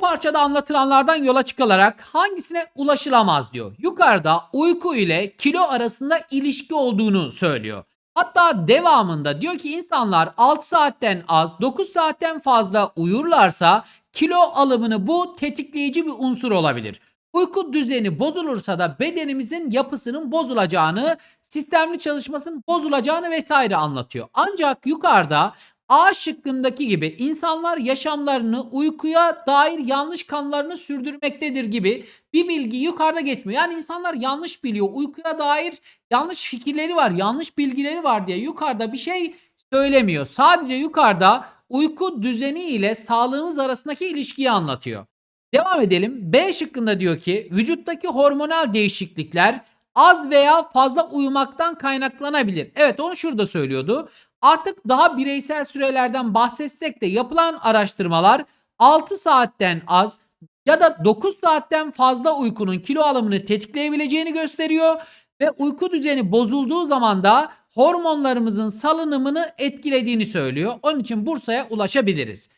parçada anlatılanlardan yola çıkılarak hangisine ulaşılamaz diyor. Yukarıda uyku ile kilo arasında ilişki olduğunu söylüyor. Hatta devamında diyor ki insanlar 6 saatten az 9 saatten fazla uyurlarsa kilo alımını bu tetikleyici bir unsur olabilir. Uyku düzeni bozulursa da bedenimizin yapısının bozulacağını, sistemli çalışmasının bozulacağını vesaire anlatıyor. Ancak yukarıda A şıkkındaki gibi insanlar yaşamlarını uykuya dair yanlış kanlarını sürdürmektedir gibi bir bilgi yukarıda geçmiyor. Yani insanlar yanlış biliyor. Uykuya dair yanlış fikirleri var, yanlış bilgileri var diye yukarıda bir şey söylemiyor. Sadece yukarıda uyku düzeni ile sağlığımız arasındaki ilişkiyi anlatıyor. Devam edelim. B şıkkında diyor ki vücuttaki hormonal değişiklikler az veya fazla uyumaktan kaynaklanabilir. Evet onu şurada söylüyordu. Artık daha bireysel sürelerden bahsetsek de yapılan araştırmalar 6 saatten az ya da 9 saatten fazla uykunun kilo alımını tetikleyebileceğini gösteriyor ve uyku düzeni bozulduğu zaman da hormonlarımızın salınımını etkilediğini söylüyor. Onun için Bursa'ya ulaşabiliriz.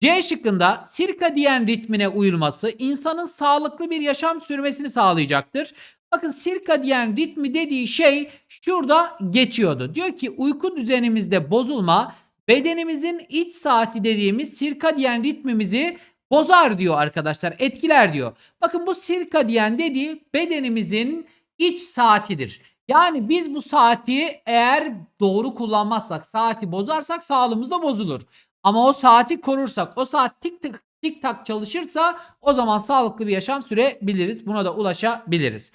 C şıkkında sirkadiyen ritmine uyulması insanın sağlıklı bir yaşam sürmesini sağlayacaktır. Bakın sirkadiyen ritmi dediği şey şurada geçiyordu. Diyor ki uyku düzenimizde bozulma bedenimizin iç saati dediğimiz sirkadiyen ritmimizi bozar diyor arkadaşlar. Etkiler diyor. Bakın bu sirkadiyen dediği bedenimizin iç saatidir. Yani biz bu saati eğer doğru kullanmazsak, saati bozarsak sağlığımız da bozulur. Ama o saati korursak, o saat tik tık tik tak çalışırsa o zaman sağlıklı bir yaşam sürebiliriz. Buna da ulaşabiliriz.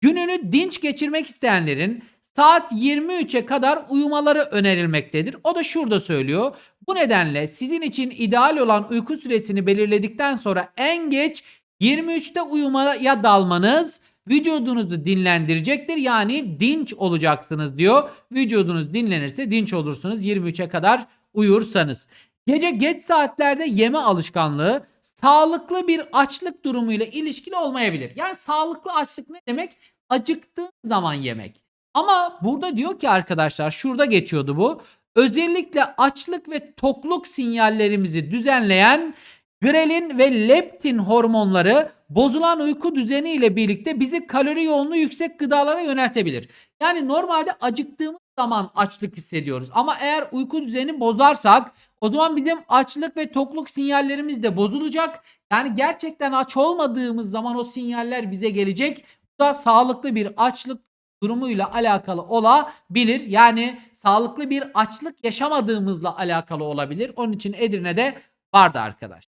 Gününü dinç geçirmek isteyenlerin saat 23'e kadar uyumaları önerilmektedir. O da şurada söylüyor. Bu nedenle sizin için ideal olan uyku süresini belirledikten sonra en geç 23'te uyumaya dalmanız vücudunuzu dinlendirecektir. Yani dinç olacaksınız diyor. Vücudunuz dinlenirse dinç olursunuz 23'e kadar uyursanız. Gece geç saatlerde yeme alışkanlığı sağlıklı bir açlık durumuyla ilişkili olmayabilir. Yani sağlıklı açlık ne demek? Acıktığın zaman yemek. Ama burada diyor ki arkadaşlar şurada geçiyordu bu. Özellikle açlık ve tokluk sinyallerimizi düzenleyen grelin ve leptin hormonları bozulan uyku düzeni ile birlikte bizi kalori yoğunluğu yüksek gıdalara yöneltebilir. Yani normalde acıktığımız zaman açlık hissediyoruz. Ama eğer uyku düzeni bozarsak o zaman bizim açlık ve tokluk sinyallerimiz de bozulacak. Yani gerçekten aç olmadığımız zaman o sinyaller bize gelecek. Da sağlıklı bir açlık durumuyla alakalı olabilir. Yani sağlıklı bir açlık yaşamadığımızla alakalı olabilir. Onun için Edirne'de vardı arkadaş.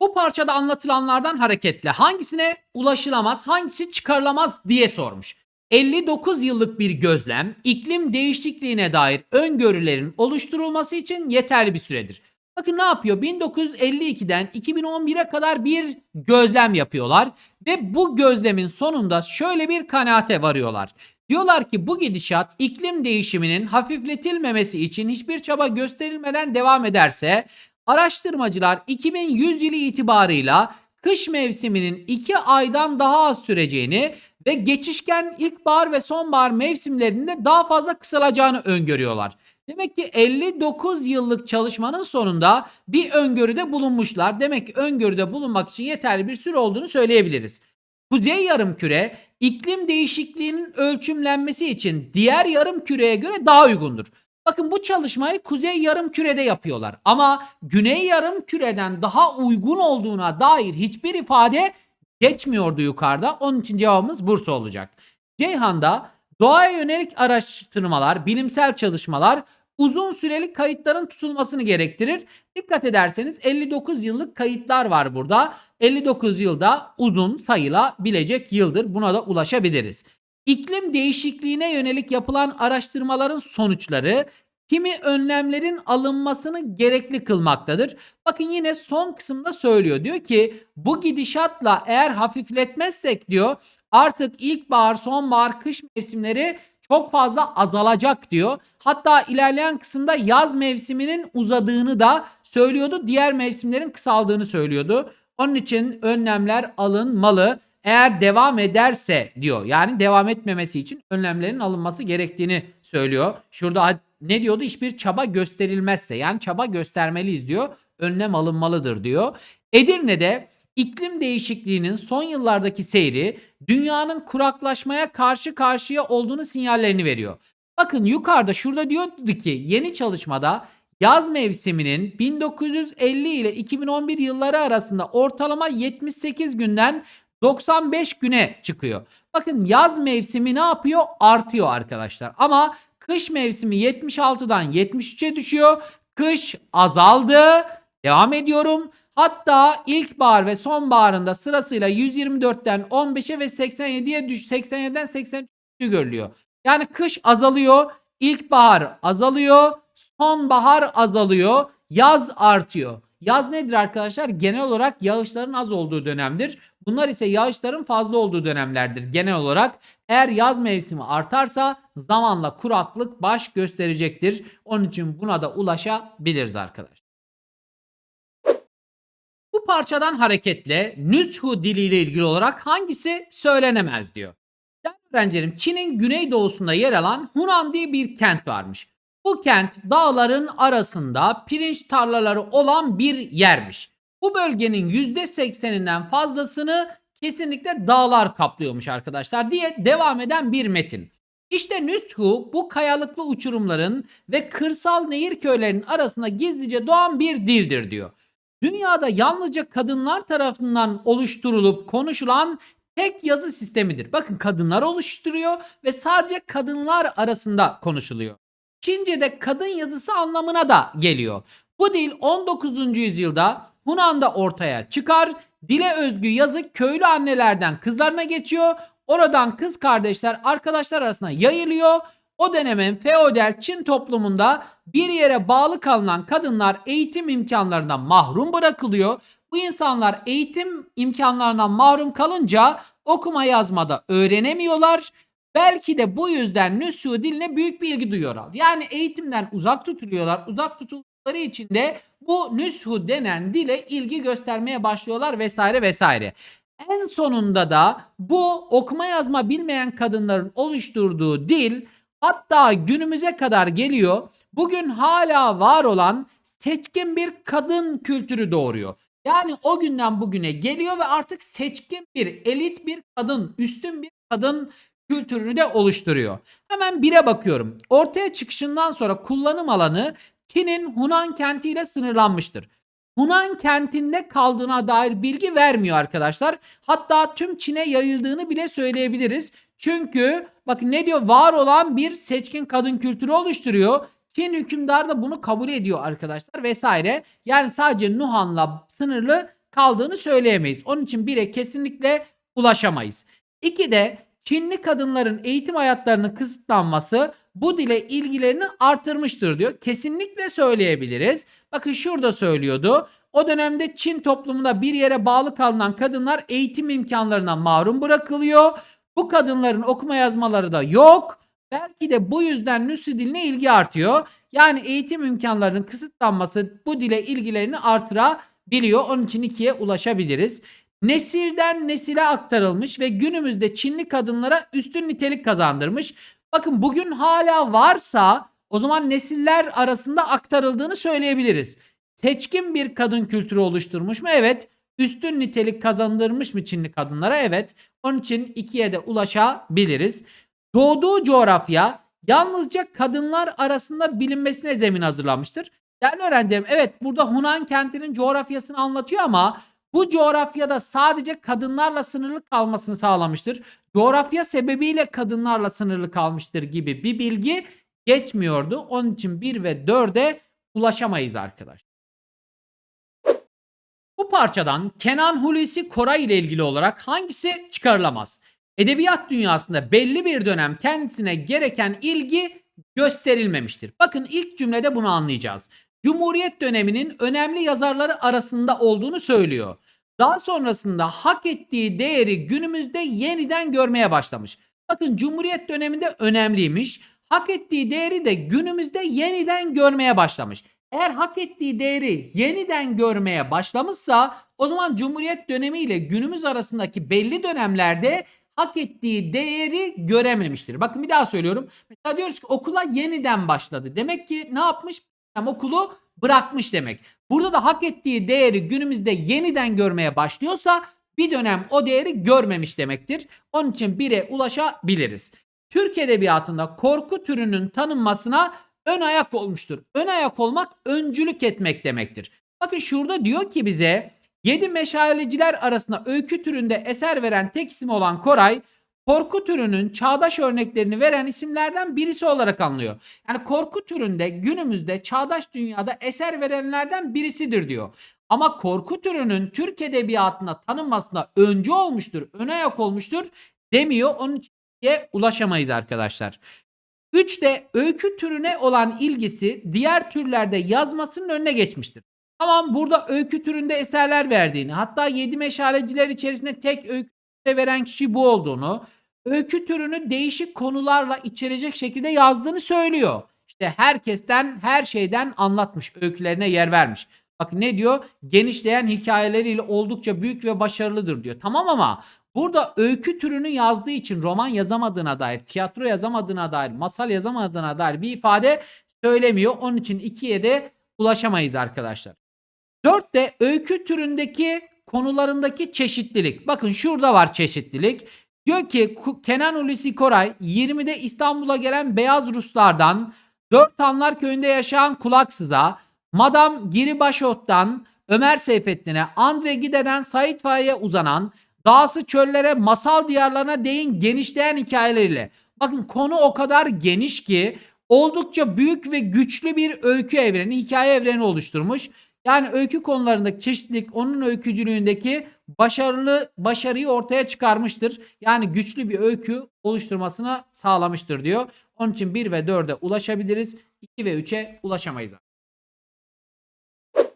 Bu parçada anlatılanlardan hareketle hangisine ulaşılamaz, hangisi çıkarılamaz diye sormuş. 59 yıllık bir gözlem iklim değişikliğine dair öngörülerin oluşturulması için yeterli bir süredir. Bakın ne yapıyor? 1952'den 2011'e kadar bir gözlem yapıyorlar ve bu gözlemin sonunda şöyle bir kanaate varıyorlar. Diyorlar ki bu gidişat iklim değişiminin hafifletilmemesi için hiçbir çaba gösterilmeden devam ederse araştırmacılar 2100 yılı itibarıyla kış mevsiminin 2 aydan daha az süreceğini ve geçişken ilkbahar ve sonbahar mevsimlerinde daha fazla kısalacağını öngörüyorlar. Demek ki 59 yıllık çalışmanın sonunda bir öngörüde bulunmuşlar. Demek ki öngörüde bulunmak için yeterli bir süre olduğunu söyleyebiliriz. Kuzey yarımküre iklim değişikliğinin ölçümlenmesi için diğer yarım küreye göre daha uygundur. Bakın bu çalışmayı kuzey yarım kürede yapıyorlar. Ama güney yarım küreden daha uygun olduğuna dair hiçbir ifade geçmiyordu yukarıda. Onun için cevabımız Bursa olacak. Ceyhan'da doğaya yönelik araştırmalar, bilimsel çalışmalar uzun süreli kayıtların tutulmasını gerektirir. Dikkat ederseniz 59 yıllık kayıtlar var burada. 59 yılda uzun sayılabilecek yıldır. Buna da ulaşabiliriz. İklim değişikliğine yönelik yapılan araştırmaların sonuçları kimi önlemlerin alınmasını gerekli kılmaktadır. Bakın yine son kısımda söylüyor. Diyor ki bu gidişatla eğer hafifletmezsek diyor artık ilkbahar, sonbahar, kış mevsimleri çok fazla azalacak diyor. Hatta ilerleyen kısımda yaz mevsiminin uzadığını da söylüyordu. Diğer mevsimlerin kısaldığını söylüyordu. Onun için önlemler alınmalı. Eğer devam ederse diyor. Yani devam etmemesi için önlemlerin alınması gerektiğini söylüyor. Şurada ne diyordu? Hiçbir çaba gösterilmezse yani çaba göstermeliyiz diyor. Önlem alınmalıdır diyor. Edirne'de iklim değişikliğinin son yıllardaki seyri dünyanın kuraklaşmaya karşı karşıya olduğunu sinyallerini veriyor. Bakın yukarıda şurada diyordu ki yeni çalışmada yaz mevsiminin 1950 ile 2011 yılları arasında ortalama 78 günden 95 güne çıkıyor. Bakın yaz mevsimi ne yapıyor? Artıyor arkadaşlar. Ama kış mevsimi 76'dan 73'e düşüyor. Kış azaldı. Devam ediyorum. Hatta ilkbahar ve sonbaharında sırasıyla 124'ten 15'e ve 87'ye düş 87'den 83'e görülüyor. Yani kış azalıyor, ilkbahar azalıyor, sonbahar azalıyor, yaz artıyor. Yaz nedir arkadaşlar? Genel olarak yağışların az olduğu dönemdir. Bunlar ise yağışların fazla olduğu dönemlerdir genel olarak. Eğer yaz mevsimi artarsa zamanla kuraklık baş gösterecektir. Onun için buna da ulaşabiliriz arkadaşlar. Bu parçadan hareketle Nüshu diliyle ilgili olarak hangisi söylenemez diyor. Değerli öğrencilerim Çin'in güneydoğusunda yer alan Hunan diye bir kent varmış. Bu kent dağların arasında pirinç tarlaları olan bir yermiş. Bu bölgenin %80'inden fazlasını kesinlikle dağlar kaplıyormuş arkadaşlar diye devam eden bir metin. İşte Nüshu bu kayalıklı uçurumların ve kırsal nehir köylerinin arasında gizlice doğan bir dildir diyor. Dünyada yalnızca kadınlar tarafından oluşturulup konuşulan tek yazı sistemidir. Bakın kadınlar oluşturuyor ve sadece kadınlar arasında konuşuluyor. Çince'de kadın yazısı anlamına da geliyor. Bu dil 19. yüzyılda Hunan'da ortaya çıkar. Dile özgü yazı köylü annelerden kızlarına geçiyor. Oradan kız kardeşler arkadaşlar arasında yayılıyor. O dönemin feodal Çin toplumunda bir yere bağlı kalınan kadınlar eğitim imkanlarından mahrum bırakılıyor. Bu insanlar eğitim imkanlarından mahrum kalınca okuma yazmada öğrenemiyorlar. Belki de bu yüzden Nüshu diline büyük bir ilgi duyuyorlar. Yani eğitimden uzak tutuluyorlar. Uzak tutuldukları için de bu Nüshu denen dile ilgi göstermeye başlıyorlar vesaire vesaire. En sonunda da bu okuma yazma bilmeyen kadınların oluşturduğu dil hatta günümüze kadar geliyor. Bugün hala var olan seçkin bir kadın kültürü doğuruyor. Yani o günden bugüne geliyor ve artık seçkin bir elit bir kadın, üstün bir kadın kültürünü de oluşturuyor. Hemen bire bakıyorum. Ortaya çıkışından sonra kullanım alanı Çin'in Hunan kentiyle sınırlanmıştır. Hunan kentinde kaldığına dair bilgi vermiyor arkadaşlar. Hatta tüm Çin'e yayıldığını bile söyleyebiliriz. Çünkü bakın ne diyor? Var olan bir seçkin kadın kültürü oluşturuyor. Çin hükümdarı da bunu kabul ediyor arkadaşlar vesaire. Yani sadece Nuhan'la sınırlı kaldığını söyleyemeyiz. Onun için bire kesinlikle ulaşamayız. İki de Çinli kadınların eğitim hayatlarının kısıtlanması bu dile ilgilerini artırmıştır diyor. Kesinlikle söyleyebiliriz. Bakın şurada söylüyordu. O dönemde Çin toplumunda bir yere bağlı kalınan kadınlar eğitim imkanlarından mahrum bırakılıyor. Bu kadınların okuma yazmaları da yok. Belki de bu yüzden Nüsü diline ilgi artıyor. Yani eğitim imkanlarının kısıtlanması bu dile ilgilerini artırabiliyor. Onun için ikiye ulaşabiliriz. Nesilden nesile aktarılmış ve günümüzde Çinli kadınlara üstün nitelik kazandırmış. Bakın bugün hala varsa o zaman nesiller arasında aktarıldığını söyleyebiliriz. Seçkin bir kadın kültürü oluşturmuş mu? Evet. Üstün nitelik kazandırmış mı Çinli kadınlara? Evet. Onun için ikiye de ulaşabiliriz. Doğduğu coğrafya yalnızca kadınlar arasında bilinmesine zemin hazırlanmıştır. Değerli öğrencilerim evet burada Hunan kentinin coğrafyasını anlatıyor ama bu coğrafyada sadece kadınlarla sınırlı kalmasını sağlamıştır. Coğrafya sebebiyle kadınlarla sınırlı kalmıştır gibi bir bilgi geçmiyordu. Onun için 1 ve 4'e ulaşamayız arkadaşlar. Bu parçadan Kenan Hulusi Koray ile ilgili olarak hangisi çıkarılamaz? Edebiyat dünyasında belli bir dönem kendisine gereken ilgi gösterilmemiştir. Bakın ilk cümlede bunu anlayacağız. Cumhuriyet döneminin önemli yazarları arasında olduğunu söylüyor. Daha sonrasında hak ettiği değeri günümüzde yeniden görmeye başlamış. Bakın Cumhuriyet döneminde önemliymiş. Hak ettiği değeri de günümüzde yeniden görmeye başlamış. Eğer hak ettiği değeri yeniden görmeye başlamışsa o zaman Cumhuriyet dönemi ile günümüz arasındaki belli dönemlerde hak ettiği değeri görememiştir. Bakın bir daha söylüyorum. Mesela diyoruz ki okula yeniden başladı. Demek ki ne yapmış? Okulu bırakmış demek. Burada da hak ettiği değeri günümüzde yeniden görmeye başlıyorsa bir dönem o değeri görmemiş demektir. Onun için 1'e ulaşabiliriz. Türk Edebiyatı'nda korku türünün tanınmasına ön ayak olmuştur. Ön ayak olmak öncülük etmek demektir. Bakın şurada diyor ki bize 7 meşaleciler arasında öykü türünde eser veren tek isim olan Koray korku türünün çağdaş örneklerini veren isimlerden birisi olarak anlıyor. Yani korku türünde günümüzde çağdaş dünyada eser verenlerden birisidir diyor. Ama korku türünün Türk edebiyatına tanınmasına öncü olmuştur, ön ayak olmuştur demiyor. Onun için ulaşamayız arkadaşlar. 3 de öykü türüne olan ilgisi diğer türlerde yazmasının önüne geçmiştir. Tamam burada öykü türünde eserler verdiğini hatta 7 meşaleciler içerisinde tek öykü veren kişi bu olduğunu öykü türünü değişik konularla içerecek şekilde yazdığını söylüyor. İşte herkesten her şeyden anlatmış öykülerine yer vermiş. Bakın ne diyor? Genişleyen hikayeleriyle oldukça büyük ve başarılıdır diyor. Tamam ama burada öykü türünü yazdığı için roman yazamadığına dair, tiyatro yazamadığına dair, masal yazamadığına dair bir ifade söylemiyor. Onun için ikiye de ulaşamayız arkadaşlar. 4 de öykü türündeki konularındaki çeşitlilik. Bakın şurada var çeşitlilik. Diyor ki Kenan Hulusi Koray 20'de İstanbul'a gelen beyaz Ruslardan, Dört Tanlar köyünde yaşayan Kulaksız'a, Madame Giribaşot'tan Ömer Seyfettin'e, Andre Gide'den Sait Faik'e uzanan, dağsı çöllere, masal diyarlarına değin genişleyen hikayeleriyle. Bakın konu o kadar geniş ki oldukça büyük ve güçlü bir öykü evreni, hikaye evreni oluşturmuş. Yani öykü konularındaki çeşitlilik onun öykücülüğündeki başarılı başarıyı ortaya çıkarmıştır. Yani güçlü bir öykü oluşturmasını sağlamıştır diyor. Onun için 1 ve 4'e ulaşabiliriz. 2 ve 3'e ulaşamayız.